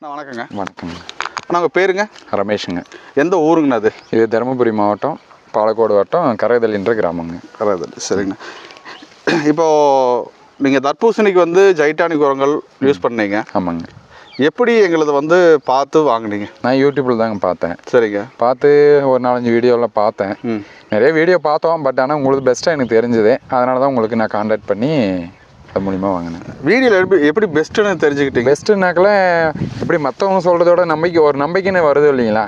அண்ணா வணக்கங்க. வணக்கங்க அண்ணா உங்கள் பேருங்க? ரமேஷுங்க. எந்த ஊருங்கண்ணா அது? இது தருமபுரி மாவட்டம் பாலக்கோடு வட்டம் கரைதலின்ற கிராமங்க. கராதல் சரிங்கண்ணா இப்போது நீங்கள் தர்பூசணிக்கு வந்து ஜைட்டானிக் உரங்கள் யூஸ் பண்ணீங்க. ஆமாங்க. எப்படி எங்களது வந்து பார்த்து வாங்குனீங்க? நான் யூடியூப்பில் தாங்க பார்த்தேன். சரிங்க. பார்த்து ஒரு நாலஞ்சு வீடியோலாம் பார்த்தேன். நிறைய வீடியோ பார்த்தோம் பட் ஆனால் உங்களுக்கு பெஸ்ட்டாக எனக்கு தெரிஞ்சது. அதனால தான் உங்களுக்கு நான் காண்டாக்ட் பண்ணி அது மூலிமா வாங்கினேன். வீடியோவில் எப்படி எப்படி பெஸ்ட்டுன்னு தெரிஞ்சுக்கிட்டீங்க? பெஸ்ட்டுனாக்கில் இப்படி மற்றவங்க சொல்கிறதோட நம்பிக்கை ஒரு நம்பிக்கைன்னு வருது இல்லைங்களா?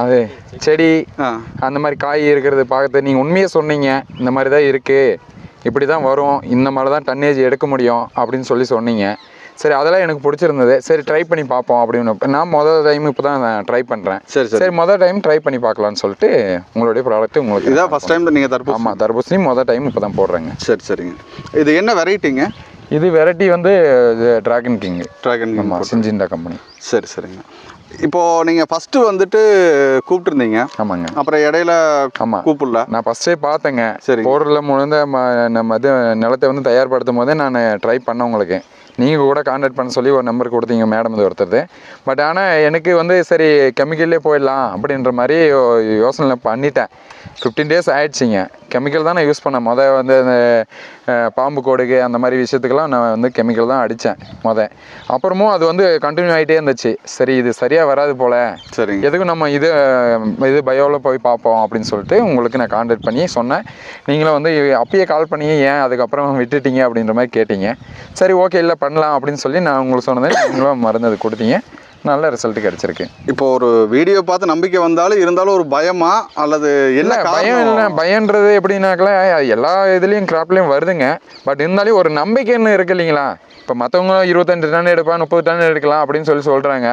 அது செடி அந்த மாதிரி காய் இருக்கிறது பார்க்கறது நீங்கள் உண்மையை சொன்னீங்க இந்த மாதிரி தான் இருக்குது இப்படி தான் வரும் இந்த மாதிரி தான் டன்னேஜ் எடுக்க முடியும் அப்படின்னு சொல்லி சொன்னீங்க. சரி அதெல்லாம் எனக்கு பிடிச்சிருந்தது. சரி ட்ரை பண்ணி பார்ப்போம் அப்படின்னு. நான் முதல் டைம் இப்போ தான் ட்ரை பண்ணுறேன் சரி சரி. முதல் டைம் ட்ரை பண்ணி பார்க்கலான்னு சொல்லிட்டு உங்களுடைய ப்ராடக்ட் உங்களுக்கு இதான் ஃபஸ்ட் டைம் நீங்கள் தர்பூசணி. ஆமாம் தர்பூசணி முதல் டைம் இப்போ தான் போடுறேங்க. சரி சரிங்க. இது என்ன வெரைட்டிங்க இது வெரைட்டி வந்து ட்ராகன் கிங் ட்ராகன் ஆமாம் சிஞ்சிண்டா கம்பெனி சரி சரிங்க. இப்போது நீங்கள் ஃபஸ்ட்டு வந்துட்டு கூப்பிட்டுருந்தீங்க. ஆமாங்க. அப்புறம் இடையில ஆமாம் கூப்பிடல. நான் ஃபஸ்ட்டே பார்த்தேங்க. சரி. போரில் முழுந்த நம்ம இது நிலத்தை வந்து தயார்படுத்தும் போதே நான் ட்ரை பண்ணேன் உங்களுக்கு. நீங்கள் கூட கான்டாக்ட் பண்ண சொல்லி ஒரு நம்பர் கொடுத்தீங்க மேடம் இது ஒருத்தர் பட் ஆனால் எனக்கு வந்து சரி கெமிக்கல்லே போயிடலாம் அப்படின்ற மாதிரி யோசனை பண்ணிட்டேன். Fifteen days ஆயிடுச்சிங்க. கெமிக்கல் தான் நான் யூஸ் பண்ணேன். மொதல் வந்து அந்த பாம்பு கோடுக்கு அந்த மாதிரி விஷயத்துக்கெல்லாம் நான் வந்து கெமிக்கல் தான் அடித்தேன் மொதல் அப்புறமும் அது வந்து கண்டினியூ ஆகிட்டே இருந்துச்சு. சரி இது சரியாக வராது போல். சரிங்க. எதுக்கும் நம்ம இது இது பயோவில் போய் பார்ப்போம் அப்படின்னு சொல்லிட்டு உங்களுக்கு நான் காண்டாக்ட் பண்ணி சொன்னேன். நீங்களும் வந்து அப்பயே கால் பண்ணி ஏன் அதுக்கப்புறம் விட்டுட்டீங்க அப்படின்ற மாதிரி கேட்டீங்க. சரி ஓகே இல்லை பண்ணலாம் அப்படின்னு சொல்லி நான் உங்களுக்கு சொன்னதே நீங்களும் மருந்து அது கொடுத்தீங்க. நல்ல ரிசல்ட் கிடச்சிருக்கு. இப்போ ஒரு வீடியோ பார்த்து நம்பிக்கை வந்தாலும் இருந்தாலும் ஒரு பயமா? அல்லது என்ன பயம் இல்லை பயன்றது எப்படின்னாக்கல எல்லா இதுலேயும் கிராப்லேயும் வருதுங்க. பட் இருந்தாலும் ஒரு நம்பிக்கைன்னு இருக்கு இல்லைங்களா? இப்போ மற்றவங்க இருபத்தஞ்சு டன் எடுப்பான் முப்பது டன் எடுக்கலாம் அப்படின்னு சொல்லி சொல்கிறாங்க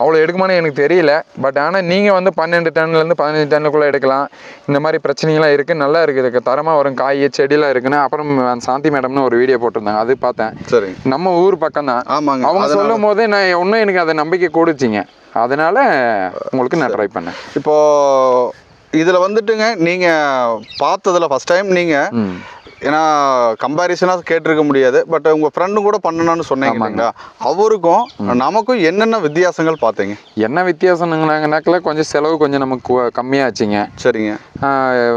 அவ்வளோ எடுக்குமான்னு எனக்கு தெரியல. பட் ஆனால் நீங்கள் வந்து பன்னெண்டு டன்லேருந்து பதினஞ்சு டன்னுக்குள்ளே எடுக்கலாம். இந்த மாதிரி பிரச்சனைகள்லாம் இருக்குது நல்லா இருக்குது. தரமாக வரும் காய் செடியெல்லாம் இருக்குன்னு. அப்புறம் சாந்தி மேடம்னு ஒரு வீடியோ போட்டிருந்தாங்க. அது பார்த்தேன். சரிங்க நம்ம ஊர் பக்கம் தான் ஆமாங்க. அவங்க சொல்லும் போதே நான் இன்னும் எனக்கு அதை நம்பிக்கை கொடுச்சிங்க. அதனால உங்களுக்கு நான் ட்ரை பண்ணேன். இப்போ இதுல வந்துட்டுங்க நீங்க பார்த்ததுல ஃபர்ஸ்ட் டைம் நீங்க ம். ஏன்னா கம்பாரிசனாக கேட்டிருக்க முடியாது பட் உங்க ஃப்ரெண்டு கூட பண்ணணும்னு சொன்னீங்க அவருக்கும் நமக்கும் என்னென்ன வித்தியாசங்கள் பார்த்தீங்க? என்ன வித்தியாசம்னாங்கனாக்கல கொஞ்சம் செலவு கொஞ்சம் நமக்கு கம்மியாச்சுங்க. சரிங்க.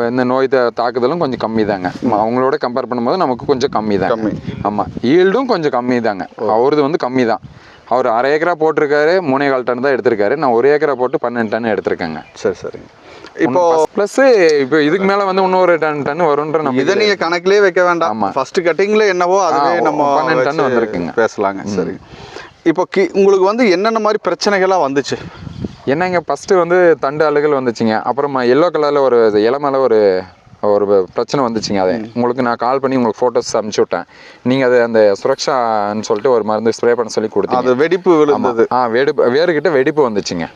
இந்த நோய் தாக்குதலும் கொஞ்சம் கம்மி தாங்க அவங்களோட கம்பேர் பண்ணும்போது நமக்கு கொஞ்சம் கம்மி தான் கம்மி. ஆமாம் ஈல்டும் கொஞ்சம் கம்மி தாங்க அவரது வந்து கம்மி தான் அவர் அரை ஏக்கரா போட்டிருக்காரு மூணே கால் டன் தான் எடுத்திருக்காரு. நான் ஒரு ஏக்கரா போட்டு பன்னெண்டு டன் எடுத்திருக்கேங்க. சரி சரிங்க. இப்போ ப்ளஸ் இப்போ இதுக்கு மேலே வந்து இன்னொரு டன் டன் வரும்ன்ற நம்ம இதை நீங்க கணக்கிலே வைக்க வேண்டாம். ஆமா. ஃபர்ஸ்ட் கட்டிங்ல என்னவோ அதுவே நம்ம பன்னெண்டு டன் வந்திருக்குங்க. பேசலாங்க. சரி. இப்போ கி- உங்களுக்கு வந்து என்னென்ன மாதிரி பிரச்சனைகளா வந்துச்சு? என்னங்க ஃபஸ்ட்டு வந்து தண்டு அழுகல் வந்துச்சுங்க. அப்புறமா எல்லோ கலரில் ஒரு இலை மேலே ஒரு ஒரு பிரச்சனை வந்துச்சுங்க அது. உங்களுக்கு நான் கால் பண்ணி உங்களுக்கு ஃபோட்டோஸ் அனுப்பிச்சி விட்டேன். நீங்கள் அது அந்த சுரக்ஷான்னு சொல்லிட்டு ஒரு மருந்து ஸ்ப்ரே பண்ண சொல்லி கொடுத்தீங்க. அது வெடிப்பு விழுந்தது. ஆ வெடிப்பு வேறுகிட்ட வெடிப்பு வந்துச்சுங்க.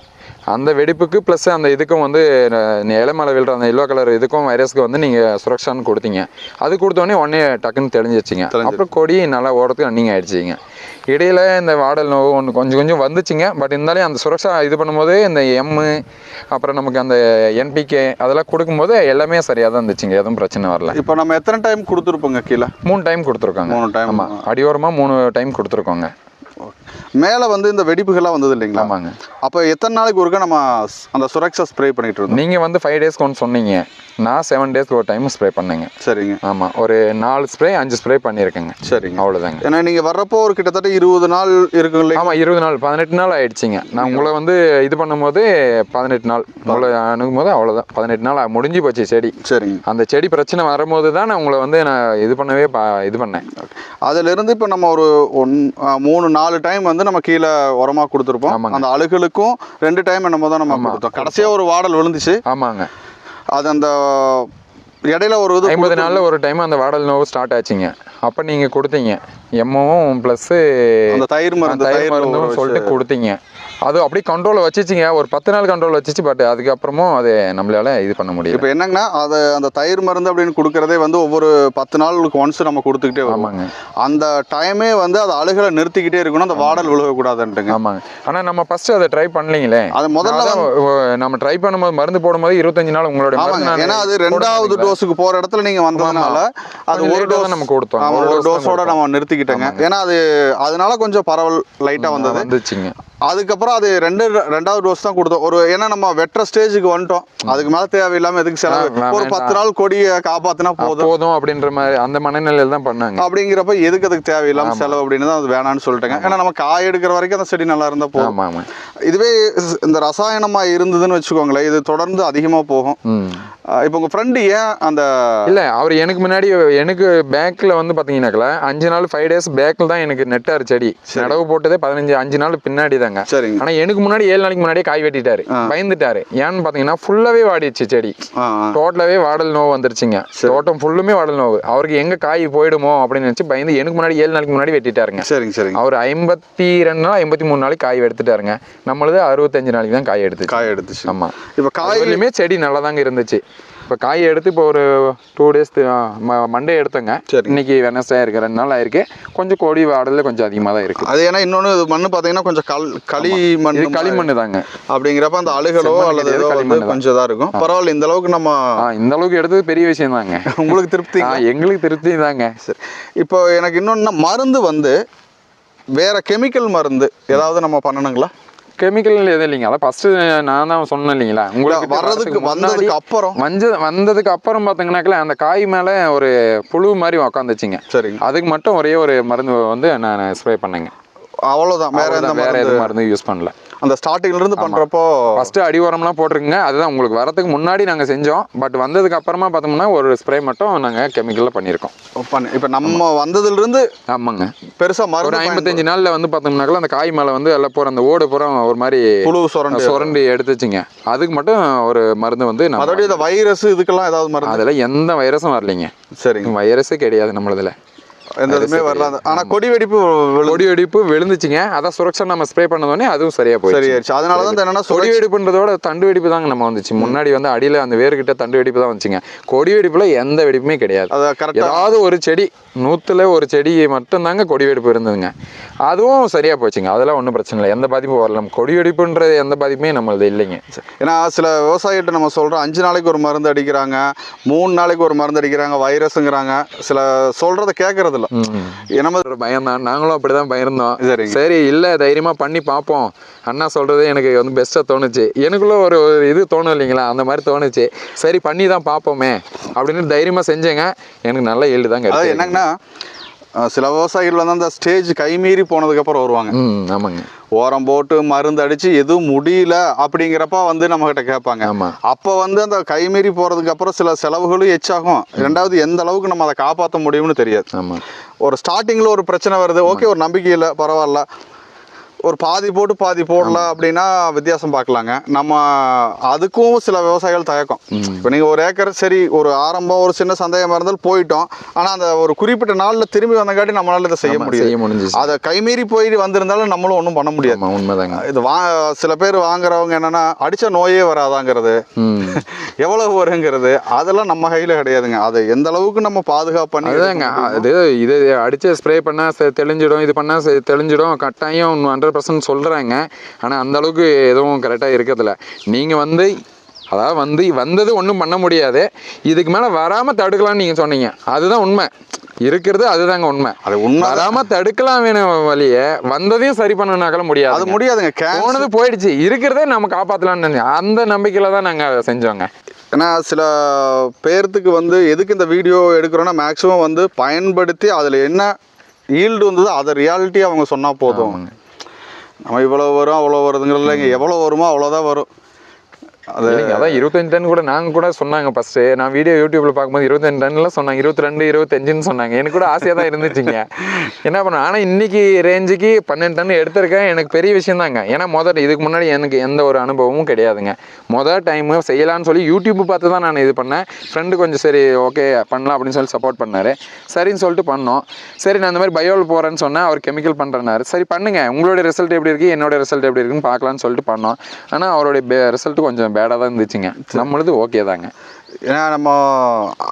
அந்த வெடிப்புக்கு ப்ளஸ் அந்த இதுக்கும் வந்து அஹ், இலை மேலே விழுற அந்த எல்லோ கலர் இதுக்கும் வைரஸ்க்கு வந்து நீங்கள் சுரக்ஷான்னு கொடுத்தீங்க. அது கொடுத்தோடனே உடனே டக்குன்னு தெளிஞ்சிச்சுங்க அப்புறம் கொடி நல்லா ஓரத்துக்கு ரன்னிங் ஆயிடுச்சுங்க. இடையில இந்த வாடல் நோவு ஒன்று கொஞ்சம் கொஞ்சம் வந்துச்சுங்க. பட் இருந்தாலும் அந்த சுரக்ஷா இது பண்ணும்போது இந்த எம்மு அப்புறம் நமக்கு அந்த என்பிகே அதெல்லாம் கொடுக்கும்போது எல்லாமே சரியாக தான் இருந்துச்சுங்க. எதுவும் பிரச்சனை வரல. இப்போ நம்ம எத்தனை டைம் கொடுத்துருப்போங்க கீழே? மூணு டைம் கொடுத்துருக்கோங்க. மூணு டைம் ஆமாம் அடியோரமாக மூணு டைம் கொடுத்துருக்கோங்க. மேலே வந்து இந்த வெடிப்புகள்லாம் வந்தது இல்லைங்களா? ஆமாங்க. அப்போ எத்தனை நாளைக்கு ஒருக்கா நம்ம அந்த சுரக்ஷா ஸ்ப்ரே பண்ணிட்டு இருந்தோம்? நீங்கள் வந்து ஃபைவ் டேஸ்க்கு ஒன்று சொன்னீங்க. நான் செவன் டேஸ்க்கு ஒரு டைம் ஸ்ப்ரே பண்ணேங்க. சரிங்க. ஆமாம் ஒரு நாலு ஸ்ப்ரே அஞ்சு ஸ்ப்ரே பண்ணியிருக்கேங்க. சரிங்க. அவ்வளோதாங்க ஏன்னா நீங்கள் வர்றப்போ ஒரு கிட்டத்தட்ட இருபது நாள் இருக்குங்க இல்லைங்களா? ஆமாம் இருபது நாள் பதினெட்டு நாள் ஆயிடுச்சுங்க. நான் உங்களை வந்து இது பண்ணும்போது பதினெட்டு நாள் உங்களை அணுகும் போது அவ்வளோதான் பதினெட்டு நாள் முடிஞ்சு போச்சு செடி. சரிங்க. அந்த செடி பிரச்சனை வரும்போது தான் நான் உங்களை வந்து நான் இது பண்ணவே இது பண்ணேன். அதிலிருந்து இப்போ நம்ம ஒரு ஒன் மூணு நாலு டைம் வந்து நம்ம கீழே உரமா கொடுத்துருப்போம். அந்த அழுகலுக்கும் ரெண்டு டைம் என்னமோ தான் நம்ம கொடுத்தோம். கடைசியாக ஒரு வாடல் விழுந்துச்சு. ஆமாங்க. அது அந்த இடையில ஒரு இது ஐம்பது நாளில் ஒரு டைம் அந்த வாடல் நோவு ஸ்டார்ட் ஆச்சுங்க. அப்போ நீங்கள் கொடுத்தீங்க. எம்மவும் ப்ளஸ்ஸு அந்த தயிர் மருந்து தயிர் தயிர் மருந்தும் சொல்லிட்டு கொடுத்தீங்க. அது அப்படியே கண்ட்ரோலில் வச்சுச்சிங்க. ஒரு பத்து நாள் கண்ட்ரோல் வச்சுச்சு பட் அதுக்கப்புறமும் அது நம்மளால இது பண்ண முடியல. இப்போ என்னங்கன்னா அது அந்த தயிர் மருந்து அப்படின்னு கொடுக்கறதே வந்து ஒவ்வொரு பத்து நாளுக்கு ஒன்ஸ் நம்ம கொடுத்துக்கிட்டே ஆமாங்க. அந்த டைமே வந்து அது அழுகலை நிறுத்திக்கிட்டே இருக்கணும் அந்த வாடல் விழுகக்கூடாதுன்ட்டுங்க ஆமாங்க. ஆனால் நம்ம ஃபர்ஸ்ட் அதை ட்ரை பண்ணலீங்களே. அது முதல்ல நம்ம ட்ரை பண்ணும்போது மருந்து போடும்போது இருபத்தஞ்சு நாள் உங்களுடைய ஏன்னா அது ரெண்டாவது டோஸுக்கு போற இடத்துல நீங்க வந்ததுனால அது ஒரு டோஸ் நம்ம கொடுத்தோம். ஒரு டோஸோட நம்ம நிறுத்திக்கிட்டோங்க. ஏன்னா அது அதனால கொஞ்சம் பரவல் லைட்டா வந்தது. வந்துச்சுங்க. அதுக்கப்புறம் அது ரெண்டு ரெண்டாவது டோஸ் தான் கொடுத்தோம். ஒரு ஏன்னா நம்ம வெட்டுற ஸ்டேஜுக்கு வந்துட்டோம். அதுக்கு மேல தேவையில்லாம எதுக்கு செலவு? ஒரு பத்து நாள் கொடியை காப்பாத்தினா போதும். போதும் அப்படின்ற மாதிரி அந்த மனநிலையில தான் பண்ணாங்க. அப்படிங்கிறப்ப எதுக்கு அதுக்கு தேவையில்லாம செலவு அப்படின்னு தான் அது வேணாம்னு சொல்லிட்டேங்க. ஏன்னா நம்ம காய் எடுக்கிற வரைக்கும் அந்த செடி நல்லா இருந்தா போதும். இதுவே இந்த ரசாயனமா இருந்ததுன்னு வச்சுக்கோங்களேன் இது தொடர்ந்து அதிகமா போகும். இப்போ உங்க ஃப்ரெண்டு ஏன் அந்த இல்ல அவர் எனக்கு முன்னாடி எனக்கு பேக்ல வந்து பாத்தீங்கன்னாக்கல அஞ்சு நாள் ஃபைவ் டேஸ் பேக்ல தான் எனக்கு நெட்டார் செடி. நடவு போட்டதே பதினஞ்சு அஞ்சு நாள் பின்னாடி தாங்க சரிங்க. ஆனா எனக்கு முன்னாடி ஏழு நாளைக்கு முன்னாடியே காய் வெட்டிட்டாரு. பயந்துட்டாரு. ஏன்னு பாத்தீங்கன்னா ஃபுல்லாவே வாடிடுச்சு செடி. டோட்டலாவே வாடல் நோவு வந்துருச்சுங்க. தோட்டம் ஃபுல்லுமே வாடல் நோவு. அவருக்கு எங்க காய் போயிடுமோ அப்படின்னு நினைச்சு பயந்து எனக்கு முன்னாடி ஏழு நாளைக்கு முன்னாடி வெட்டிட்டாருங்க. சரிங்க சரிங்க. அவர் ஐம்பத்தி ரெண்டு நாள் ஐம்பத்தி மூணு நாளைக்கு காய் எடுத்துட்டாருங்க நம்மளது அறுபத்தஞ்சு நாளைக்கு தான் காய் எடுத்துச்சு. காய் எடுத்துச்சு. ஆமா. இப்போ காய் காயிலுமே செடி நல்லா தாங்க இருந்துச்சு. இப்போ காய் எடுத்து இப்போ ஒரு டூ டேஸ் மண்டே எடுத்தோங்க. சரி. இன்னைக்கு வெனஸ்டே இருக்கு. ரெண்டு நாள் ஆயிருக்கு. கொஞ்சம் கொடி வாடல கொஞ்சம் அதிகமாக தான் இருக்கு. அது ஏன்னா இன்னொன்று இது மண்ணு பார்த்தீங்கன்னா கொஞ்சம் கல் களி மண் களிமண் தாங்க. அப்படிங்கிறப்ப அந்த அழுகலோ அல்லது. கொஞ்சம் இதாக இருக்கும். பரவாயில்ல இந்த அளவுக்கு நம்ம இந்த அளவுக்கு எடுத்தது பெரிய விஷயம் தாங்க. உங்களுக்கு திருப்தி எங்களுக்கு திருப்தி தாங்க. சரி. இப்போ எனக்கு இன்னொன்று மருந்து வந்து வேற கெமிக்கல் மருந்து ஏதாவது நம்ம பண்ணணுங்களா? கெமிக்கல் எதுவும் இல்லைங்க. அதான் ஃபர்ஸ்ட் நான் தான் சொன்னேன் இல்லைங்களா? உங்களுக்கு வர்றதுக்கு வந்ததுக்கு அப்புறம். வஞ்ச வந்ததுக்கு அப்புறம் பார்த்தீங்கன்னாக்கல அந்த காய் மேலே ஒரு புழு மாதிரி உக்காந்துச்சுங்க. சரிங்க அதுக்கு மட்டும் ஒரே ஒரு மருந்து வந்து நான் ஸ்ப்ரே பண்ணேங்க. அவ்வளோதான் வேற வேற எதுவும் மருந்து? யூஸ் பண்ணல. அந்த ஸ்டார்டிங்ல இருந்து பண்றப்போ ஃபர்ஸ்ட் அடி உரம்லாம் போட்டிருக்குங்க. அதுதான் உங்களுக்கு வரதுக்கு முன்னாடி நாங்க செஞ்சோம். பட் வந்ததுக்கு அப்புறமா பார்த்தோம்னா ஒரு ஸ்ப்ரே மட்டும் நாங்க கெமிக்கல்ல பண்ணியிருக்கோம். பண்ணு. இப்போ நம்ம வந்ததுல இருந்து ஆமாங்க. பெருசா ஒரு மருந்து ஐம்பத்தஞ்சு நாள்ல வந்து பார்த்தோம்னாக்கல அந்த காய் மேல வந்து எல்லாம் போற அந்த ஓடு புறம் ஒரு மாதிரி புழு சுரண்டு. சுரண்டி எடுத்துச்சுங்க. அதுக்கு மட்டும் ஒரு மருந்து வந்து அதோடய இந்த வைரஸ் இதுக்கெல்லாம் ஏதாவது மருந்து? அதுல எந்த வைரஸும் வரலைங்க. சரிங்க. வைரஸே கிடையாது நம்மளதுல. எந்த இதுவுமே வரலாம் ஆனா கொடி வெடிப்பு கொடி வெடிப்பு விழுந்துச்சுங்க அதான் சுரக்ஷா நம்ம ஸ்ப்ரே பண்ணதோடனே அதுவும் சரியா போயிடுச்சு. சரியாயிருச்சு அதனால தான் என்னன்னா கொடி வெடிப்புன்றதோட தண்டு வெடிப்பு தாங்க நம்ம வந்துச்சு. முன்னாடி வந்து அடியில அந்த வேர்கிட்ட தண்டு வெடிப்பு தான் வந்துச்சுங்க. கொடி வெடிப்புல எந்த வெடிப்புமே கிடையாது. ஏதாவது ஒரு செடி நூத்துல ஒரு செடி மட்டும்தாங்க கொடி வெடிப்பு இருந்ததுங்க. அதுவும் சரியா போச்சுங்க. அதெல்லாம் ஒன்றும் பிரச்சனை இல்லை. எந்த பாதிப்பும் வரல. கொடி வெடிப்புன்றது எந்த பாதிப்புமே நம்மளது இல்லைங்க. ஏன்னா சில விவசாயிகிட்ட நம்ம சொல்றோம் அஞ்சு நாளைக்கு ஒரு மருந்து அடிக்கிறாங்க மூணு நாளைக்கு ஒரு மருந்து அடிக்கிறாங்க வைரஸுங்கிறாங்க. சில சொல்றத கேட்கறது இல்ல நம்ம ஒரு பயம் தான் நாங்களும் அப்படிதான் பயந்தோம். சரிங்க. சரி இல்ல தைரியமா பண்ணி பார்ப்போம். அண்ணா சொல்றது எனக்கு வந்து பெஸ்ட்டாக தோணுச்சு. எனக்குள்ள ஒரு இது தோணும் இல்லைங்களா? அந்த மாதிரி தோணுச்சு. சரி பண்ணி தான் பார்ப்போமே. அப்படின்னு தைரியமா செஞ்சேங்க. எனக்கு நல்ல ஈல்டு தான் அதாவது கிடைச்சது. என்னங்கன்னா சில விவசாயிகள் வந்து அந்த ஸ்டேஜ் கைமீறி போனதுக்கு அப்புறம் வருவாங்க. ம் ஆமாங்க. ஓரம் போட்டு மருந்து அடிச்சு எதுவும் முடியல அப்படிங்கிறப்ப வந்து நம்ம கிட்ட கேட்பாங்க. ஆமா. அப்போ வந்து அந்த கைமீறி போறதுக்கு அப்புறம் சில செலவுகளும் எச்சாகும். ரெண்டாவது எந்த அளவுக்கு நம்ம அதை காப்பாற்ற முடியும்னு தெரியாது. ஆமா. ஒரு ஸ்டார்டிங்கில் ஒரு பிரச்சனை வருது. ஓகே ஒரு நம்பிக்கை இல்லை பரவாயில்ல. ஒரு பாதி போட்டு பாதி போடல அப்படின்னா வித்தியாசம் பார்க்கலாங்க. நம்ம அதுக்கும் சில விவசாயிகள் தயக்கம். இப்போ நீங்கள் ஒரு ஏக்கர் சரி ஒரு ஆரம்பம் ஒரு சின்ன சந்தேகமாக இருந்தாலும் போயிட்டோம். ஆனால் அந்த ஒரு குறிப்பிட்ட நாளில் திரும்பி வந்தங்காட்டி நம்மளால இதை செய்ய முடிஞ்சிச்சு. அதை கைமீறி போய் வந்திருந்தாலும் நம்மளும் ஒன்றும் பண்ண முடியாது. உண்மைதாங்க. இது வா சில பேர் வாங்குறவங்க என்னன்னா அடிச்ச நோயே வராதாங்கிறது. எவ்வளவு வருங்கிறது அதெல்லாம் நம்ம கையில கிடையாதுங்க. அதை எந்த அளவுக்கு நம்ம பாதுகாப்பு பண்ணி அது இது அடிச்சு ஸ்ப்ரே பண்ணா செ- தெளிஞ்சிடும் இது பண்ணா செ- தெளிஞ்சிடும் கட்டாயம் ஹண்ட்ரட் பர்சன்ட் சொல்றாங்க. ஆனா அந்த அளவுக்கு எதுவும் கரெக்டா இருக்கிறதில்ல. நீங்க வந்து அதாவது வந்து வந்தது ஒன்றும் பண்ண முடியாது. இதுக்கு மேல வராம தடுக்கலாம்னு நீங்க சொன்னீங்க. அதுதான் உண்மை. இருக்கிறது அதுதாங்க உண்மை. அது உண்மை. வராம தடுக்கலாம் வேணும் வழியே வந்ததையும் சரி பண்ணனாக்கல அது முடியாது முடியாதுங்க. கேன்சர் போனது போயிடுச்சு. இருக்கிறதே நம்ம நினைச்சேன். அந்த நம்பிக்கையில தான் நாங்க அதை செஞ்சோங்க. ஏன்னா சில பேர்த்துக்கு வந்து எதுக்கு இந்த வீடியோ எடுக்கிறோன்னா மேக்ஸிமம் வந்து பயன்படுத்தி அதில் என்ன ஈல்டு வந்ததோ அதை ரியாலிட்டி அவங்க சொன்னால் போதும். நம்ம இவ்வளோ வரும் அவ்வளோ வருதுங்கிறதுல இங்கே எவ்வளோ வருமோ அவ்வளோதான் வரும். அதான் இருபத்தஞ்சு டன் கூட நாங்க கூட சொன்னாங்க ஃபர்ஸ்ட் நான் வீடியோ யூடியூப்ல பார்க்கும்போது இருபத்தஞ்சு டன்ல சொன்னாங்க. இருபத்தி ரெண்டு இருபத்தஞ்சுன்னு சொன்னாங்க. எனக்கு கூட ஆசையா தான் இருந்துச்சுங்க. என்ன பண்ண ஆனா இன்னைக்கு ரேஞ்சுக்கு பன்னெண்டு டன் எடுத்திருக்கேன். எனக்கு பெரிய விஷயம் தாங்க. ஏன்னா முதல் இதுக்கு முன்னாடி எனக்கு எந்த ஒரு அனுபவமும் கிடையாதுங்க. முதல் டைம் செய்யலாம்னு சொல்லி யூடியூப் பார்த்து தான் நான் இது பண்ணேன். ஃப்ரெண்டு கொஞ்சம் சரி ஓகே பண்ணலாம் அப்படின்னு சொல்லி சப்போர்ட் பண்ணாரு. சரின்னு சொல்லிட்டு பண்ணோம். சரி நான் இந்த மாதிரி பயோவில் போறேன்னு சொன்னேன். அவர் கெமிக்கல் பண்றேனாரு சரி பண்ணுங்க. உங்களோட ரிசல்ட் எப்படி இருக்கு? என்னோட ரிசல்ட் எப்படி இருக்குன்னு பார்க்கலாம்னு சொல்லிட்டு பண்ணோம். ஆனா அவருடைய ரிசல்ட் கொஞ்சம் பேடாக தான் இருந்துச்சுங்க நம்மளது ஓகே தாங்க ஏன்னா நம்ம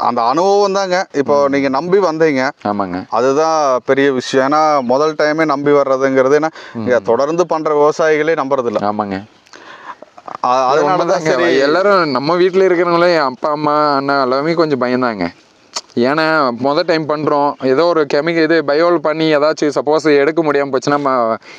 அந்த அனுபவம் தாங்க. இப்போ நீங்கள் நம்பி வந்தீங்க. ஆமாங்க. அதுதான் பெரிய விஷயம். ஏன்னா முதல் டைமே நம்பி வர்றதுங்கிறது ஏன்னா இங்க தொடர்ந்து பண்ணுற விவசாயிகளே நம்புறதில்ல. ஆமாங்க. அதனால தான். சரி. எல்லாரும் நம்ம வீட்டில் இருக்கிறவங்களே அப்பா அம்மா அண்ணா எல்லாமே கொஞ்சம் பயந்தாங்க. ஏன்னா மொதல் டைம் பண்ணுறோம் ஏதோ ஒரு கெமிக்கல் இது பயோல் பண்ணி ஏதாச்சும் சப்போஸ் எடுக்க முடியாமல் போச்சுன்னா நம்ம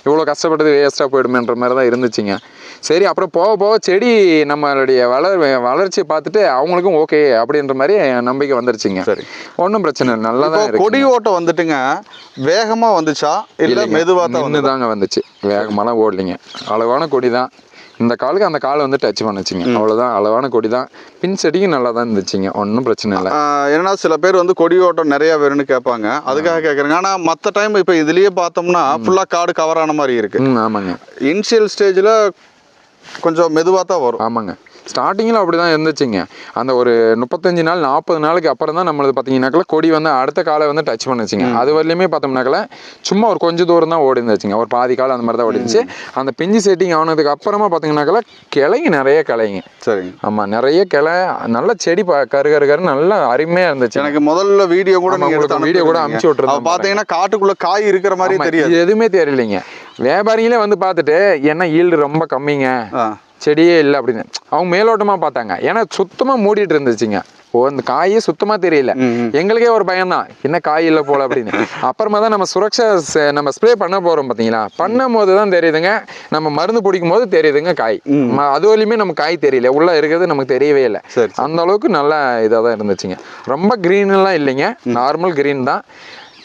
இவ்வளோ கஷ்டப்பட்டது வேஸ்ட்டாக போயிடுமேன்ற மாதிரி தான் இருந்துச்சுங்க. சரி அப்புறம் போக போக செடி நம்மளுடைய வளர் வளர்ச்சியை பார்த்துட்டு அவங்களுக்கும் ஓகே அப்படின்ற மாதிரி நம்பிக்கை வந்துருச்சுங்க. சரி. ஒன்றும் பிரச்சனை இல்லை. நல்லா தான் கொடி ஓட்டம் வந்துட்டுங்க. வேகமா வந்துச்சா? இல்ல மெதுவா தான் தாங்க வந்துச்சு. வேகமாலாம் ஓடலிங்க. அளவான கொடி தான். இந்த காலுக்கு அந்த கால் வந்து டச் பண்ணுச்சுங்க. அவ்வளோதான் அளவான கொடி தான். பின் செடியும் நல்லா தான் இருந்துச்சுங்க. ஒன்றும் பிரச்சனை இல்லை. என்னன்னா சில பேர் வந்து கொடி ஓட்டம் நிறைய வேணும்னு கேட்பாங்க. அதுக்காக கேட்குறாங்க. ஆனா மற்ற டைம் இப்போ இதுலயே பார்த்தோம்னா ஃபுல்லா காடு கவர் ஆன மாதிரி இருக்கு. ஆமாங்க. இனிஷியல் ஸ்டேஜ்ல கொஞ்சம் மெதுவாக தான் வரும். ஆமாங்க. ஸ்டார்டிங்கில் அப்படி தான் இருந்துச்சுங்க. அந்த ஒரு முப்பத்தஞ்சு நாள் நாற்பது நாளுக்கு அப்புறம் தான் நம்மளது பார்த்தீங்கன்னாக்கல கொடி வந்து அடுத்த காலை வந்து டச் பண்ணுச்சுங்க. அது வரலையுமே பார்த்தோம்னாக்கல சும்மா ஒரு கொஞ்சம் தூரம் தான் ஓடி இருந்துச்சுங்க. ஒரு பாதி காலம் அந்த மாதிரி தான் ஓடி இருந்துச்சு. அந்த பிஞ்சு செட்டிங் ஆனதுக்கு அப்புறமா பார்த்தீங்கன்னாக்கல கிளைங்க நிறைய கிளைங்க. சரிங்க. ஆமாம் நிறைய கிளை நல்ல செடி ப கரு கரு கரு நல்லா அருமையாக இருந்துச்சு. எனக்கு முதல்ல வீடியோ கூட video கூட விட்டுருந்தேன் அது பாத்தீங்கன்னா காட்டுக்குள்ள காய் இருக்கிற மாதிரி தெரியாது. எதுவுமே தெரியலைங்க. வியாபாரிகளே வந்து பார்த்துட்டு என்ன ஈல்டு ரொம்ப கம்மிங்க? செடியே இல்லை அப்படின்னு. அவங்க மேலோட்டமாக பார்த்தாங்க. ஏன்னா சுத்தமாக மூடிட்டு இருந்துச்சுங்க. ஓ அந்த காயே சுத்தமாக தெரியல. எங்களுக்கே ஒரு பயம்தான். என்ன காய் இல்லை போல அப்படின்னு. அப்புறமா தான் நம்ம சுரக்ஷா நம்ம ஸ்ப்ரே பண்ண போகிறோம் பார்த்தீங்களா? பண்ணும் போது தான் தெரியுதுங்க. நம்ம மருந்து பிடிக்கும் போது தெரியுதுங்க காய். அது வரையுமே நமக்கு காய் தெரியல. உள்ளே இருக்கிறது நமக்கு தெரியவே இல்லை. அந்த அளவுக்கு நல்லா இதாக தான் இருந்துச்சுங்க. ரொம்ப க்ரீன்லாம் இல்லைங்க. நார்மல் க்ரீன் தான்.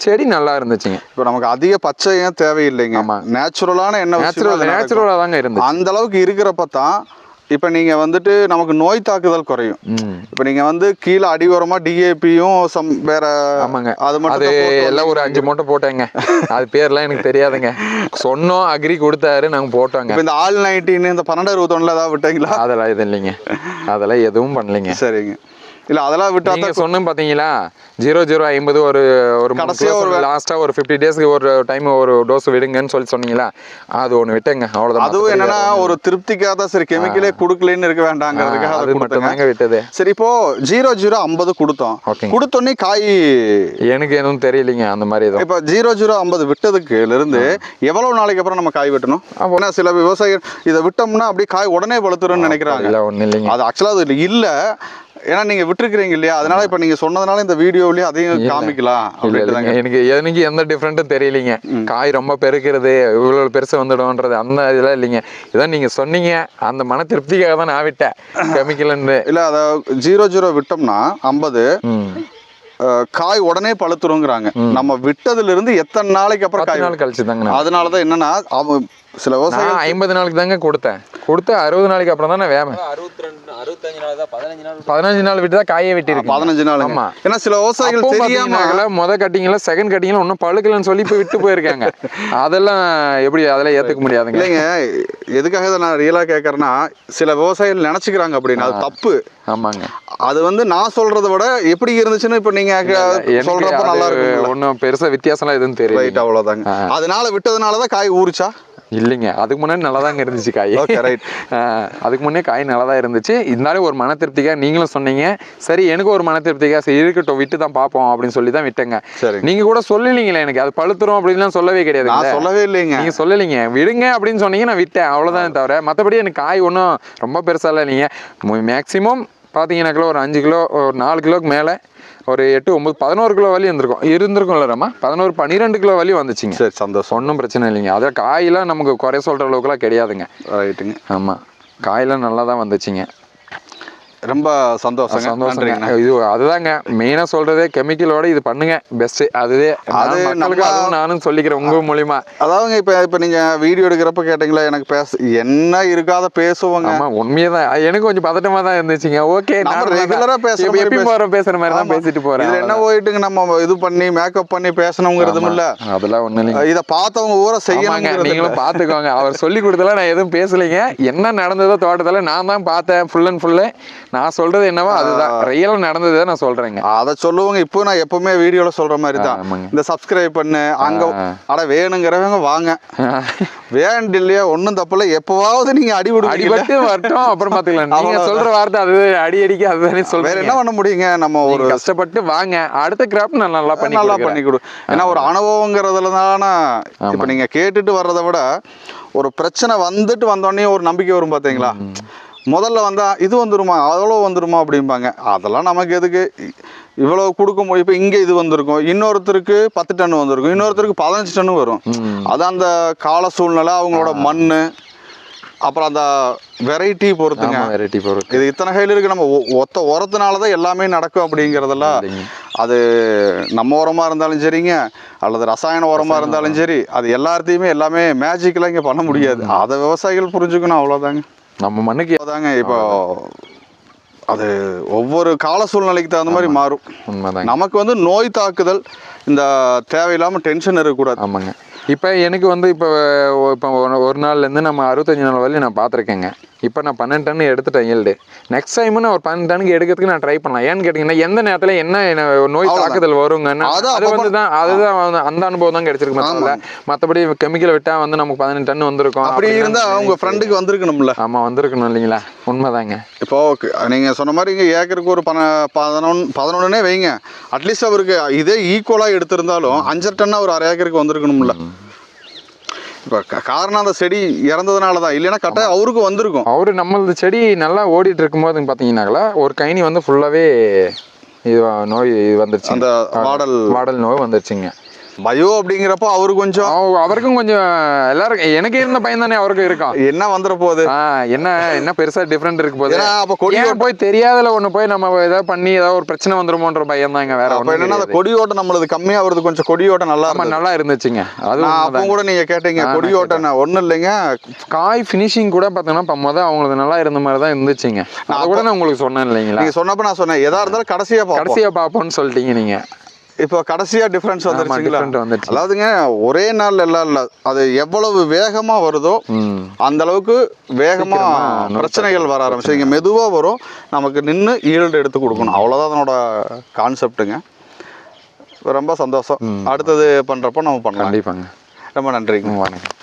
செடி நல்லா இருந்துச்சுங்க. இப்போ நமக்கு அதிக பச்சையும் தேவையில்லைங்க? ஆமா. நேச்சுரலான என்ன நேச்சுரல். நேச்சுரலாக தாங்க இருந்துச்சு. அந்த அளவுக்கு இருக்கிறப்ப தான் இப்போ நீங்க வந்துட்டு நமக்கு நோய் தாக்குதல் குறையும். இப்போ நீங்க வந்து கீழே அடியோரமா டிஏபியும் சம் வேற ஆமாங்க. அது மட்டும் அது எல்லாம் ஒரு அஞ்சு மூட்டை போட்டேங்க. அது பேர்லாம் எனக்கு தெரியாதுங்க. சொன்னோம் அக்ரி கொடுத்தாரு நாங்க போட்டோங்க. இப்போ இந்த ஆல் நைன்டீன் இந்த பன்னெண்டு இருபத்தொன்னுல ஏதாவது விட்டீங்களா? அதெல்லாம் இது இல்லைங்க. அதெல்லாம் எதுவும் பண்ணலைங்க. சரிங்க. இல்ல அதெல்லாம் விட்டா தான் சொன்னோம் பாத்தீங்களா? ஜீரோ ஜீரோ ஐம்பது ஒரு ஒரு கடைசியா ஒரு லாஸ்டா ஒரு ஃபிஃப்டி டேஸ்க்கு ஒரு டைம் ஒரு டோஸ் விடுங்கன்னு சொல்லி சொன்னீங்களா? அது ஒண்ணு விட்டேங்க அவ்வளவுதான். அதுவும் என்னன்னா ஒரு திருப்திக்காக தான் சரி கெமிக்கலே கொடுக்கலன்னு இருக்க வேண்டாங்கிறதுக்காக. அதை மட்டும் தாங்க விட்டது. சரி இப்போ ஜீரோ ஜீரோ ஐம்பது கொடுத்தோம். கொடுத்தோன்னே காய் எனக்கு எதுவும் தெரியலைங்க அந்த மாதிரி எதுவும். இப்போ ஜீரோ ஜீரோ ஐம்பது விட்டதுக்கு இருந்து எவ்வளவு நாளைக்கு அப்புறம் நம்ம காய் வெட்டணும்? ஏன்னா சில விவசாயிகள் இதை விட்டோம்னா அப்படியே காய் உடனே வளர்த்துருன்னு நினைக்கிறாங்க. இல்ல ஒண்ணு இல்லைங்க. அது ஆக்சுவலா அது இல்ல. ஏன்னா நீங்க விட்டுருக்கீங்க இல்லையா? அதனால இப்ப நீங்க சொன்னதுனால இந்த வீடியோலயும் அதையும் காமிக்கலாம் அப்படின்ட்டு எனக்கு எனக்கு எந்த டிஃப்ரெண்ட்டும் தெரியலைங்க. காய் ரொம்ப பெருக்கிறது இவ்வளவு பெருசு வந்துடும்ன்றது அந்த இதெல்லாம் இல்லைங்க. இதான் நீங்க சொன்னீங்க அந்த மன திருப்திக்காக தான் நான் விட்டேன். கெமிக்கல்னு இல்ல அத ஜீரோ ஜீரோ விட்டோம்னா ஐம்பது காய் உடனே பழுத்துருங்கிறாங்க. நம்ம விட்டதுல இருந்து எத்தனை நாளைக்கு அப்புறம் காய் நாள் கழிச்சு தாங்க அதனாலதான் என்னன்னா சில விவசாயிகள் நான் ஐம்பது நாளுக்கு தாங்க கொடுத்தேன். கொடுத்து அறுபது நாளைக்கு அப்புறம் தான் நான் வேமேன் அறுபத்தி ரெண்டு அறுபத்தஞ்சு நாள் தான் பதினஞ்சு நாள். பதினஞ்சு நாள் விட்டு தான் காயே வெட்டி பதினஞ்சு நாள் ஆமா. ஏன்னா சில விவசாயிகள் தெரியாம முத கட்டிங்ல செகண்ட் கட்டிங்ல ஒன்றும் பழுக்கலன்னு சொல்லி போய் விட்டு போயிருக்காங்க. அதெல்லாம் எப்படி அதெல்லாம் ஏத்துக்க முடியாதுங்க. இல்லைங்க எதுக்காக இதை நான் ரியலா கேட்கறேன்னா சில விவசாயிகள் நினைச்சுக்கிறாங்க அப்படின்னு அது தப்பு. ஆமாங்க. அது வந்து நான் சொல்றதை விட எப்படி இருந்துச்சுன்னு இப்ப நீங்க சொல்றப்ப நல்லா அது இருக்கும் ஒன்றும் பெருசா வித்தியாசம்லாம் எதுவும் தெரியல ரைட் அவ்வளவுதாங்க. அதனால விட்டதுனாலதான் காய் ஊறுச்சா? இல்லைங்க. அதுக்கு முன்னாடி நல்லா தாங்க இருந்துச்சு காய். ஆஹ் அதுக்கு முன்னே காய் நல்லா தான் இருந்துச்சு. இருந்தாலும் ஒரு மன திருப்திக்காக நீங்களும் சொன்னீங்க. சரி எனக்கு ஒரு மன திருப்திக்காக சரி இருக்கட்டும் விட்டு தான் பார்ப்போம் அப்படின்னு சொல்லி தான் விட்டேங்க. சரி நீங்க கூட சொல்லலீங்களே எனக்கு. அது பழுத்துரும் அப்படின்லாம் சொல்லவே கிடையாது சொல்லவே இல்லைங்க. நீங்க சொல்லலைங்க. விடுங்க அப்படின்னு சொன்னீங்க நான் விட்டேன். அவ்வளவுதான் தவிர மற்றபடி எனக்கு காய் ஒன்றும் ரொம்ப பெருசா இல்லை நீங்க மேக்ஸிமம் பார்த்தீங்கன்னாக்கா ஒரு அஞ்சு கிலோ ஒரு நாலு கிலோக்கு மேலே ஒரு எட்டு ஒன்பது பதினோரு கிலோ வலி இருந்திருக்கும். இருந்திருக்கும்ல ரம்மா பதினோரு பன்னிரெண்டு கிலோ வலி வந்துச்சுங்க. சரி சந்தோஷம். ஒன்றும் பிரச்சனை இல்லைங்க. அதில் காயெல்லாம் நமக்கு குறை சொல்கிற அளவுக்குலாம் கிடையாதுங்க. ரைட்டுங்க ஆமாம் காயெல்லாம் நல்லா தான் வந்துச்சுங்க. ரொம்ப சந்தோஷங்க. நன்றிங்கண்ணா இது அதுதாங்க. மெயினாக சொல்கிறதே கெமிக்கலோட இது பண்ணுங்க. பெஸ்ட்டு அதுவே. அது அது மக்களுக்கு நம்ம- அதுவும் நானும் சொல்லிக்கிறேன் உங்க மூலியமா. அதாவதுங்க இப்ப இப்ப நீங்க வீடியோ எடுக்கிறப்ப கேட்டீங்களா எனக்கு பேச என்ன இருக்காத பேசுவாங்க. ஆமா உண்மையே தான் எனக்கு கொஞ்சம் பதட்டமா தான் இருந்துச்சுங்க. ஓகே நம்ம ரெகுலரா பேசுற மாதிரி எப்பயும் பேச- போற பேசுற மாதிரி தான். பேசிட்டு போறேன். இதுல என்ன போயிட்டுங்க நம்ம இது பண்ணி மேக்கப் பண்ணி பேசணுங்கிறதும் இல்ல. அதெல்லாம் ஒண்ணு இல்லைங்க. இத பார்த்தவங்க ஊரை ஆமாங்க செய்யணுங்கிறது நீங்களும் பாத்துக்கோங்க அவர் சொல்லி கொடுத்தல நான் எதுவும் பேசலைங்க. என்ன நடந்ததோ தோட்டத்துல நான் தான் பார்த்தேன். ஃபுல் அண்ட் ஃபுல்லு நான் சொல்றது என்னவோ அதுதான். ரியலா நடந்ததை நான் சொல்றேங்க. அத சொல்லுவாங்க. இப்போ நான் எப்பவுமே வீடியோல சொல்ற மாதிரி தான். இந்த சப்ஸ்கிரைப் பண்ணு அங்க. அட வேணுங்கிறவங்க வாங்க. வேண்டு இல்லையா ஒண்ணும் தப்பில்ல. எப்பவாவது நீங்க அடி விடுவீங்க. அடிபட்டு வரட்டும் அப்புறம் பாத்துக்கலாம். நீங்க. சொல்ற வார்த்தை அது அடி அடிக்க அதுதானே வேற சொல்றேன் என்ன பண்ண முடியுங்க? நம்ம ஒரு கஷ்டப்பட்டு வாங்க. அடுத்த கிராப் நான் நல்லா பண்ணி நல்லா. பண்ணி கொடு. ஏன்னா ஒரு அனுபவங்கிறதுல தானே இப்போ நீங்க கேட்டுட்டு வர்றதை விட ஒரு பிரச்சனை வந்துட்டு வந்தோடனே ஒரு நம்பிக்கை வரும் பாத்தீங்களா? முதல்ல வந்தா இது வந்துருமா அவ்வளோ வந்துருமா அப்படிம்பாங்க. அதெல்லாம் நமக்கு எதுக்கு? இ- இவ்வளவு கொடுக்கும் இப்போ இங்கே இது வந்திருக்கும் இன்னொருத்தருக்கு பத்து டன் வந்திருக்கும் இன்னொருத்தருக்கு பதினஞ்சு டன் வரும். அது அந்த கால சூழ்நிலை அவங்களோட மண் அப்புறம் அந்த வெரைட்டி பொறுத்துங்க. வெரைட்டி பொருள் இது இத்தனை கையில் இருக்கு நம்ம ஒ- ஒத்த உரத்தினால தான் எல்லாமே நடக்கும் அப்படிங்கிறதெல்லாம். அது நம்ம உரமா இருந்தாலும் சரிங்க அல்லது ரசாயன உரமா இருந்தாலும் சரி அது எல்லாத்தையுமே எல்லாமே மேஜிக்கெல்லாம் இங்கே பண்ண முடியாது. அதை விவசாயிகள் புரிஞ்சுக்கணும் அவ்வளோதாங்க நம்ம மண்ணுக்கு அதாங்க இப்போ அது ஒவ்வொரு கால சூழ்நிலைக்கு தகுந்த மாதிரி மாறும். நமக்கு வந்து நோய் தாக்குதல் இந்த தேவையில்லாமல் டென்ஷன் இருக்கக்கூடாது. ஆமாங்க. இப்போ எனக்கு வந்து இப்போ இப்போ ஒரு நாள்லேருந்து நம்ம அறுபத்தஞ்சு நாள் வரையும் நான் பார்த்துருக்கேங்க இப்போ நான் பன்னெண்டு டன் எடுத்துட்டேன் ஈல்டு நெக்ஸ்ட் டைம் நான் ஒரு பன்னெண்டு டன்னுக்கு எடுக்கிறதுக்கு நான் ட்ரை பண்ணலாம். ஏன்னு கேட்டிங்கன்னா எந்த நேரத்தில் என்ன என்ன நோய். தாக்குதல் வருங்கன்னு அது வந்து தான் அதுதான் அந்த அனுபவம் தான் கிடைச்சிருக்கு மற்றபடி கெமிக்கல் விட்டால் வந்து நமக்கு பதினெண்டு டன் வந்திருக்கும் அப்படி இருந்தால் அவங்க ஃப்ரெண்டுக்கு வந்திருக்கணும்ல. ஆமாம் வந்திருக்கணும் இல்லைங்களா? உண்மைதாங்க. இப்போ நீங்கள் சொன்ன மாதிரி இங்கே ஏக்கருக்கு ஒரு பன பதினொன்று பதினொன்றுனே வைங்க. அட்லீஸ்ட் அவருக்கு இதே ஈக்குவலாக எடுத்திருந்தாலும் அஞ்சரை டன்னா ஒரு அரை ஏக்கருக்கு வந்திருக்கணும்ல. இப்போ காரணம் அந்த செடி இறந்ததுனால தான் இல்லைன்னா கரெக்டாக அவருக்கு வந்திருக்கும். அவரு நம்மளது செடி நல்லா ஓடிட்டு இருக்கும்போது பார்த்தீங்கன்னாங்களா ஒரு கைனி வந்து ஃபுல்லாகவே இது நோய் இது வந்துருச்சு அந்த வாடல் வாடல் நோய் வந்துருச்சுங்க. பயோ அப்படிங்கிறப்போ அவரு கொஞ்சம் அவ- அவருக்கும் கொஞ்சம் எல்லாருக்கும் எனக்கு இருந்த பையன் தானே அவருக்கும் இருக்கான் என்ன வந்துட போகுது? என்ன என்ன பெருசா டிஃப்ரெண்ட் இருக்கு போது அப்போ கொடி ஏன் போய் தெரியாதல ஒண்ணு போய் நம்ம ஏதாவது பண்ணி ஏதாவது ஒரு பிரச்சனை வந்துருமோன்ற பயம் தாங்க வேற என்னன்னா அந்த கிடையாது. கொடியோட்டம் நம்மளது கம்மியாக வருது கொஞ்சம் கொடியோட்டம் நல்லா ஆமா இருந்தது. நல்லா இருந்துச்சுங்க. அது அப்போ. கூட நீங்கள் கேட்டீங்க நான் கொடியோட்டம் ஒன்றும் இல்லைங்க. காய் ஃபினிஷிங் கூட பார்த்தீங்கன்னா இப்போ மொதல் அவங்களுக்கு நல்லா இருந்த மாதிரி தான் இருந்துச்சுங்க. அதை கூட நான் உங்களுக்கு சொன்னேன் இல்லைங்களா? நீங்கள் சொன்னப்போ நான் சொன்னேன். எதா இருந்தாலும் கடைசியாக கடைசியா பார்ப்போம்னு சொல்லிட்டீங்க நீங்க. இப்போ கடைசியா டிஃபரன்ஸ் வந்துருச்சுங்களா. அதாவதுங்க ஒரே நாள் எல்லாம் இல்லை அது எவ்வளவு வேகமா வருதோ அந்த அளவுக்கு வேகமா பிரச்சனைகள் வர ஆரம்பிச்சு இங்க மெதுவா வரும். நமக்கு நின்று ஈல்டு எடுத்து கொடுக்கணும். அவ்வளவுதான் அதனோட கான்செப்ட்டுங்க ரொம்ப சந்தோஷம். அடுத்தது பண்றப்போ நம்ம பண்ணலாம். கண்டிப்பாங்க. ரொம்ப நன்றிங்க. வணக்கம்